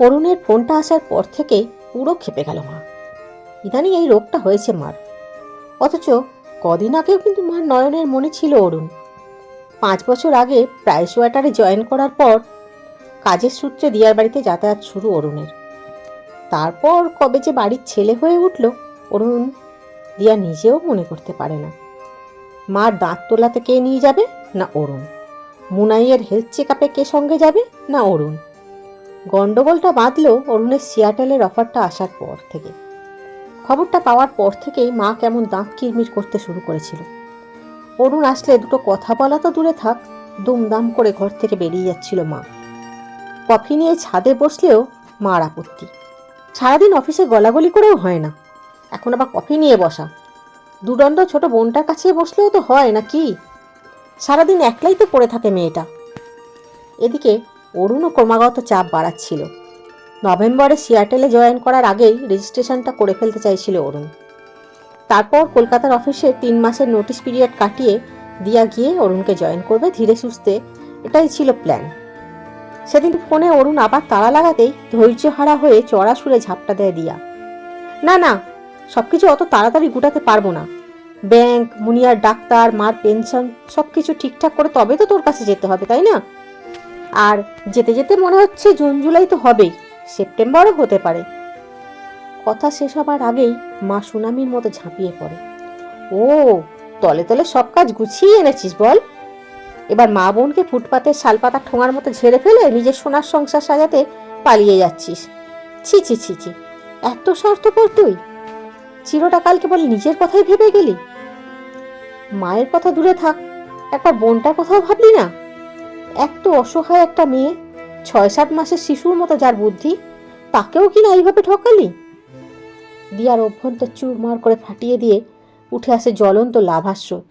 অরুণের ফোনটা আসার পর থেকে পুরো খেপে গেল মা। ইদানিং এই রোগটা হয়েছে মার। অথচ কদিন আগেও কিন্তু মার নয়নের মনে ছিল অরুণ। পাঁচ বছর আগে প্রাইস ওয়াটারে জয়েন করার পর কাজের সূত্রে দিয়ার বাড়িতে যাতায়াত শুরু অরুণের। তারপর কবে যে বাড়ির ছেলে হয়ে উঠল অরুণ দিয়া নিজেও মনে করতে পারে না। মার দাঁত তোলাতে কে নিয়ে যাবে না অরুণ? মুনাইয়ের হেলথ চেক আপে কে সঙ্গে যাবে না অরুণ? গন্ডগোলটা বাঁধলো অরুণের সিয়াটেলের অফারটা আসার পর থেকে। খবরটা পাওয়ার পর থেকেই মা কেমন দাঁত কিরমির করতে শুরু করেছিল। অরুণ আসলে দুটো কথা বলা তো দূরে থাক, দুমদাম করে ঘর থেকে বেরিয়ে যাচ্ছিল মা। কফি নিয়ে ছাদে বসলেও মার আপত্তি। সারাদিন অফিসে গলাগলি করেও হয় না। এখন আবার কফি নিয়ে বসা। দুদণ্ড ছোট বোনটার কাছে বসলেও তো হয় না কি? সারাদিন একলাই তো পড়ে থাকে মেয়েটা। এদিকে অরুণও ক্রমাগত চাপ বাড়াচ্ছিল। নভেম্বরে সিয়াটেলে জয়েন করার আগেই রেজিস্ট্রেশনটা করে ফেলতে চাইছিল অরুণ। তারপর কলকাতার অফিসে তিন মাসের নোটিশ পিরিয়ড কাটিয়ে দিয়া গিয়ে অরুণকে জয়েন করবে ধীরে সুস্থে। এটাই ছিল প্ল্যান। সেদিন ফোনে অরুণ আবার তাড়া লাগাতেই ধৈর্যহারা হয়ে চড়া সুরে ঝাপটা দেয় দিয়া। না না, সবকিছু অত তাড়াতাড়ি গুটাতে পারব না। ব্যাংক, মুনিয়ার ডাক্তার, মার পেনশন সব কিছু ঠিকঠাক করে তবে তো তোর কাছে যেতে হবে, তাই না? আর যেতে যেতে মনে হচ্ছে জুন, জুলাই তো হবেই, সেপ্টেম্বরও হতে পারে। কথা শেষ হবার আগেই মা সুনামির মতো ঝাঁপিয়ে পড়ে। ও, তলে তলে সব কাজ গুছিয়ে এনেছিস বল। এবার মা বোনকে ফুটপাতের শালপাতা ঠোঙার মতো ঝেড়ে ফেলে নিজের সোনার সংসার সাজাতে পালিয়ে যাচ্ছিস। ছি ছি ছি ছি, এত স্বার্থপর তুই। চিরটা কাল কেবল নিজের কথাই ভেবে গেলি। মায়ের কথা দূরে থাক, একবার বোনটার কথাও ভাবলি না? এত অসহায় একটা মেয়ে, ছয় সাত মাসের শিশুর মতো যার বুদ্ধি, তাকেও কি না এইভাবে ঠকালি? দিয়ার অভ্যন্তর চুরমার করে ফাটিয়ে দিয়ে উঠে আসে জ্বলন্ত লাভাস্রোত।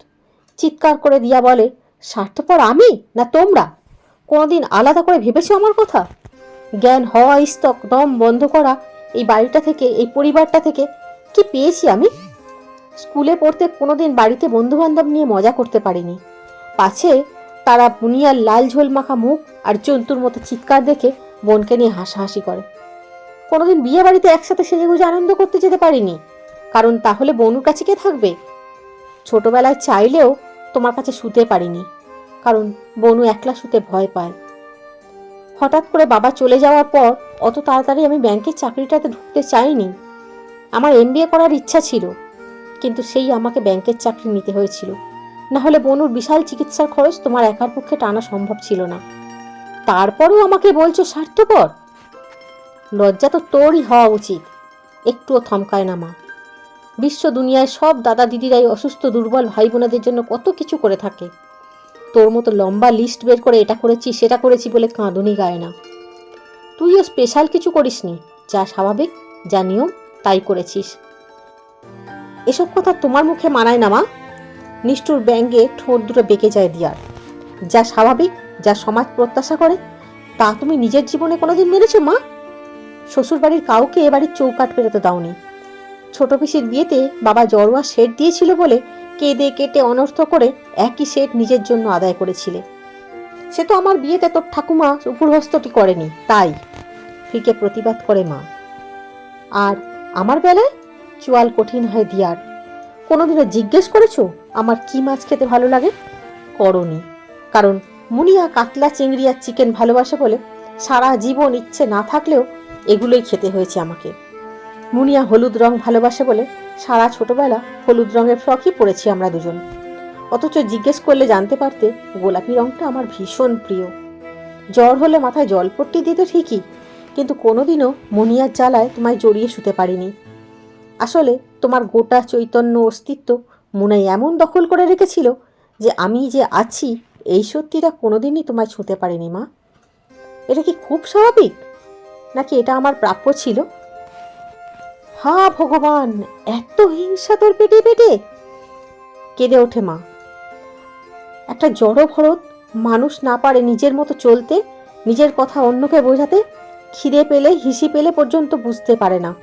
চিৎকার করে দিয়া বলে, স্বার্থপর আমি না তোমরা? কোনোদিন আলাদা করে ভেবেছো আমার কথা? জ্ঞান হওয়া, স্তক দম বন্ধ করা, এই বাড়িটা থেকে, এই পরিবারটা থেকে কি পেয়েছি আমি? স্কুলে পড়তে কোনোদিন বাড়িতে বন্ধু বান্ধব নিয়ে মজা করতে পারিনি। পাছে তারা বুনিয়ার লাল ঝোল মাখা মুখ আর জন্তুর মতো চিৎকার দেখে বোনকে নিয়ে হাসাহাসি করে। কোনোদিন বিয়ে বাড়িতে একসাথে সেজেগুজে আনন্দ করতে যেতে পারিনি। কারণ তাহলে বনুর কাছে কে থাকবে? ছোটবেলায় চাইলেও তোমার কাছে শুতে পারিনি। কারণ বনু একলা শুতে ভয় পায়। হঠাৎ করে বাবা চলে যাওয়ার পর অত তাড়াতাড়ি আমি ব্যাংকের চাকরিটাতে ঢুকতে চাইনি। আমার এমবিএ করার ইচ্ছা ছিল, কিন্তু সেই আমাকে ব্যাংকের চাকরি নিতে হয়েছিল। না হলে বনুর বিশাল চিকিৎসার খরচ তোমার একার পক্ষে টানা সম্ভব ছিল না। তারপরেও আমাকে বলছো স্বার্থপর? লজ্জা তো তোরই হওয়া উচিত। একটুও থমকায় না মা। বিশ্ব দুনিয়ায় সব দাদা দিদিরাই অসুস্থ, দুর্বল ভাই বোনেদের জন্য কত কিছু করে থাকে। তোর মতো লম্বা লিস্ট বের করে এটা করেছি, সেটা করেছি বলে কাঁদুনি গায় না। তুইও স্পেশাল কিছু করিসনি। যা স্বাভাবিক, যা নিয়ম, তাই করেছিস। এসব কথা তোমার মুখে মানায় না মা। নিষ্ঠুর ব্যঙ্গে ঠোঁট দুটো বেঁকে যায় দিয়ার। যা স্বাভাবিক, যা সমাজ প্রত্যাশা করে, তা তুমি নিজের জীবনে কোনোদিন মেনেছো, মা? শ্বশুরবাড়ির কাউকে এ বাড়ির চৌকাট পেরোতে দাওনি। ছোট পিসির বিয়েতে বাবা জড়োয়া শেড দিয়েছিল বলে কেঁদে কেটে অনর্থ করে একই শেড নিজের জন্য আদায় করেছিলে। সে তো আমার বিয়েতে তোর ঠাকুমা উপরহস্তটি করেনি, তাই। ফিকে প্রতিবাদ করে মা। আর আমার বেলায় চোয়াল কঠিন হয় দিয়ার। কোনোদিনও জিজ্ঞেস করেছ? আমার কি মাছ খেতে ভালো লাগে? করনি। কারণ মুনিয়া কাতলা, চিংড়ি আর চিকেন ভালোবাসে বলে সারা জীবন ইচ্ছে না থাকলেও এগুলোই খেতে হয়েছে আমাকে। মুনিয়া হলুদ রং ভালোবাসে বলে সারা ছোটবেলা হলুদ রঙের ফ্রকই পরেছি আমরা দুজন। অথচ জিজ্ঞেস করলে জানতে পারতে গোলাপি রংটা আমার ভীষণ প্রিয়। জ্বর হলে মাথায় জলপট্টি দিতে ঠিকই, কিন্তু কোনোদিনও মুনিয়ার জ্বালায় তোমায় জড়িয়ে শুতে পারিনি। আসলে তোমার গোটা চৈতন্য অস্তিত্ব মুনাই এমন দখল করে রেখেছিল যে আমি যে আছি, এই সত্যিটা কোনোদিনই তোমায় ছুঁতে পারিনি, মা। এটা কি খুব স্বাভাবিক? নাকি এটা আমার প্রাপ্য ছিল? হা ভগবান, এত হিংসা তোর পেটে পেটে? কেঁদে ওঠে মা। একটা জড় ভরত মানুষ না পারে নিজের মতো চলতে, নিজের কথা অন্যকে বোঝাতে, খিদে পেলে, হিসি পেলে পর্যন্ত বুঝতে পারে না।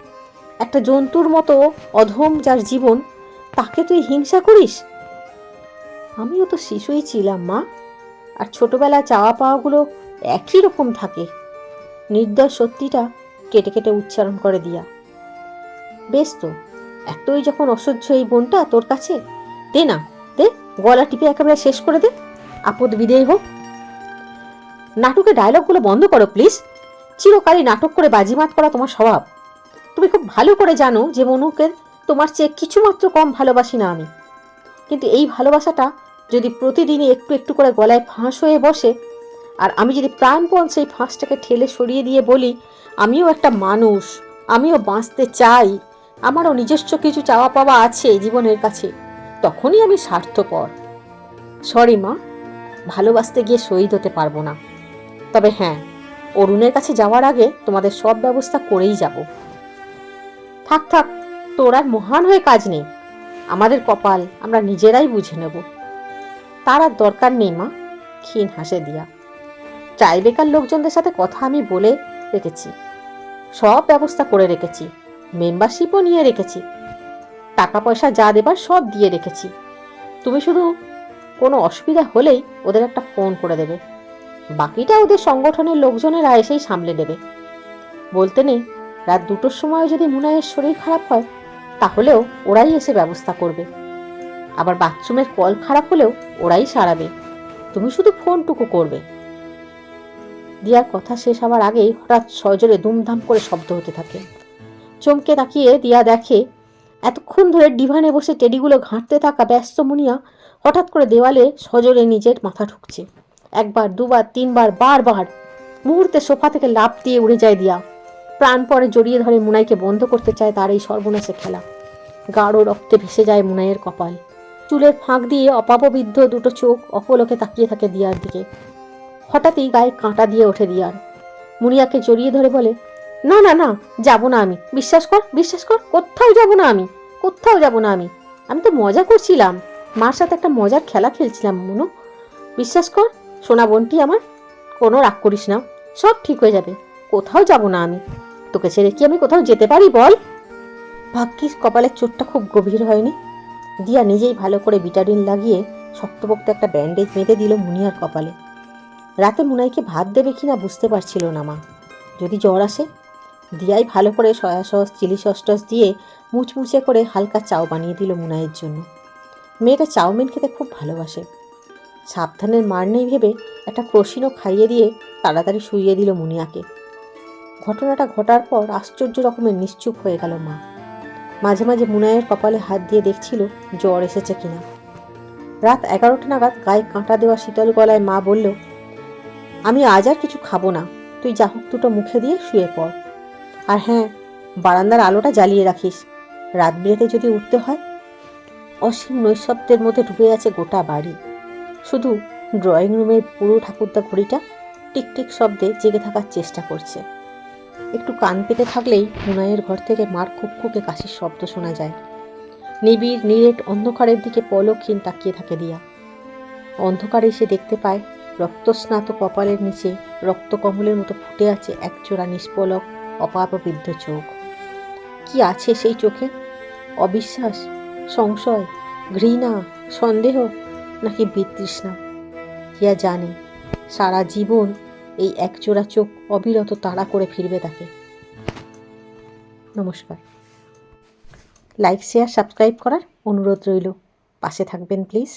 একটা জন্তুর মতো অধম যার জীবন তাকে তুই হিংসা করিস? আমিও তো শিশুই ছিলাম, মা। আর ছোটবেলায় চাওয়া পাওয়াগুলো একই রকম থাকে। নির্দয় সত্যিটা কেটে কেটে উচ্চারণ করে দিয়া। বেশ তো, এতই যখন অসহ্য এই বোনটা তোর কাছে। দে না, দে, গলা টিপে একেবারে শেষ করে দে। আপদ বিদেয় হোক। নাটকের ডায়লগগুলো বন্ধ করো প্লিজ চিরকালই নাটক করে বাজিমাত করা তোমার স্বভাব। তুমি খুব ভালো করে জানো যে মনুকে তোমার চেয়ে কিছুমাত্র কম ভালোবাসি না আমি। কিন্তু এই ভালোবাসাটা যদি প্রতিদিনই একটু একটু করে গলায় ফাঁস হয়ে বসে, আর আমি যদি প্রাণপণ সেই ফাঁসটাকে ঠেলে সরিয়ে দিয়ে বলি, আমিও একটা মানুষ, আমিও বাঁচতে চাই, আমারও নিজস্ব কিছু চাওয়া পাওয়া আছে জীবনের কাছে, তখনই আমি স্বার্থপর। সরি মা, ভালোবাসতে গিয়ে শহীদ হতে পারব না। তবে হ্যাঁ অরুণের কাছে যাওয়ার আগে তোমাদের সব ব্যবস্থা করেই যাব। থাক থাক তোর আর মহান হয়ে কাজ নেই। আমাদের কপাল আমরা নিজেরাই বুঝে নেব। তার আর দরকার নেই মা, ক্ষীণ হাসে দিয়া। ট্রাইবেকার লোকজনদের সাথে কথা আমি বলে রেখেছি। সব ব্যবস্থা করে রেখেছি। মেম্বারশিপও নিয়ে রেখেছি। টাকা পয়সা যা দেবার সব দিয়ে রেখেছি। তুমি শুধু কোনো অসুবিধা হলেই ওদের একটা ফোন করে দেবে। বাকিটা ওদের সংগঠনের লোকজনেরা এসেই সামলে দেবে বলতে নেই, রাত দুটোর সময় যদি মুনায়ের শরীর খারাপ হয় তাহলেও ওরাই এসে ব্যবস্থা করবে। আবার বাথরুমের কল খারাপ হলেও ওরাই সারাবে। তুমি শুধু ফোনটুকু করবে। দিয়ার কথা শেষ হওয়ার আগেই হঠাৎ সজোরে দুমধাম করে শব্দ হতে থাকে। চমকে তাকিয়ে দিয়া দেখে, এতক্ষণ ধরে ডিভানে বসে টেডিগুলো ঘাঁটতে থাকা ব্যস্ত মুনিয়া হঠাৎ করে দেওয়ালে সজোরে নিজের মাথা ঠুকছে একবার, দুবার, তিনবার, বারবার মুহূর্তে সোফা থেকে লাফ দিয়ে উড়ে যায় দিয়া। প্রাণপরে জড়িয়ে ধরে মুনাইকে বন্ধ করতে চায় তার এই সর্বনাশে খেলা। গাঢ় রক্তে ভেসে যায় মুনাইয়ের কপাল। চুলের ফাঁক দিয়ে অপাপবিদ্ধ দুটো চোখ অপলোকে তাকিয়ে থাকে দিয়ার দিকে। হঠাৎই গায়ে কাঁটা দিয়ে ওঠে দিয়ার। মুনিয়াকে জড়িয়ে ধরে বলে, না না না, যাব না আমি। বিশ্বাস কর বিশ্বাস কর, কোথাও যাব না আমি, কোথাও যাব না আমি। আমি তো মজা করছিলাম। মার সাথে একটা মজার খেলা খেলছিলাম, মনু। বিশ্বাস কর, সোনা বোনটি আমার কোনো রাগ করিস না। সব ঠিক হয়ে যাবে। কোথাও যাব না আমি। তোকে ছেড়ে কি আমি কোথাও যেতে পারি বল? ভাগ্যিস কপালের চোটটা খুব গভীর হয়নি। দিয়া নিজেই ভালো করে বিটাডিন লাগিয়ে শক্তপোক্ত একটা ব্যান্ডেজ বেঁধে দিল মুনিয়ার কপালে। রাতে মুনাইকে ভাত দেবে কিনা বুঝতে পারছিল না মা। যদি জ্বর আসে, দিয়াই ভালো করে soya sauce, chilli sauce toss দিয়ে মুচমুচে করে হালকা চাও বানিয়ে দিল মুনাইয়ের জন্য। মেয়েটা চাউমিন খেতে খুব ভালোবাসে। সাবধানের মার নেই ভেবে একটা প্রসিনও খাইয়ে দিয়ে তাড়াতাড়ি শুইয়ে দিল মুনিয়াকে। ঘটনাটা ঘটার পর আশ্চর্য রকমের নিশ্চুপ হয়ে গেল মা। মাঝে মাঝে মুনায়ের কপালে হাত দিয়ে দেখছিল জ্বর এসেছে কিনা। রাত এগারোটা নাগাদ গায়ে কাঁটা দেওয়া শীতল গলায় মা বলল, আমি আজ আর কিছু খাব না, তুই যা হোক দুটো মুখে দিয়ে শুয়ে পড়। আর হ্যাঁ বারান্দার আলোটা জ্বালিয়ে রাখিস, রাত বিরেতে যদি উঠতে হয়? অসীম নৈশব্দের মধ্যে ডুবে আছে গোটা বাড়ি। শুধু ড্রয়িং রুমের পুরো ঠাকুরদা ঘড়িটা টিকটিক শব্দে জেগে থাকার চেষ্টা করছে। একটু কান পেতে থাকলেই মুনাইয়ের ঘর থেকে মার খুব খুকখুকে কাশির শব্দ শোনা যায়। নিবিড়, নিরেট অন্ধকারের দিকে পলকহীন তাকিয়ে থাকে দিয়া। অন্ধকারে সে দেখতে পায়, রক্তস্নাত কপালের নিচে রক্তকমলের মতো ফুটে আছে একজোড়া নিষ্পলক অপাপবিদ্ধ চোখ। কি আছে সেই চোখে? অবিশ্বাস, সংশয়, ঘৃণা, সন্দেহ, নাকি বিতৃষ্ণা? হিয়া জানে, সারা জীবন এই একজোড়া চোখ অবিরত তাড়া করে ফিরবে তাকে। নমস্কার। লাইক, শেয়ার, সাবস্ক্রাইব করার অনুরোধ রইল। পাশে থাকবেন, প্লিজ।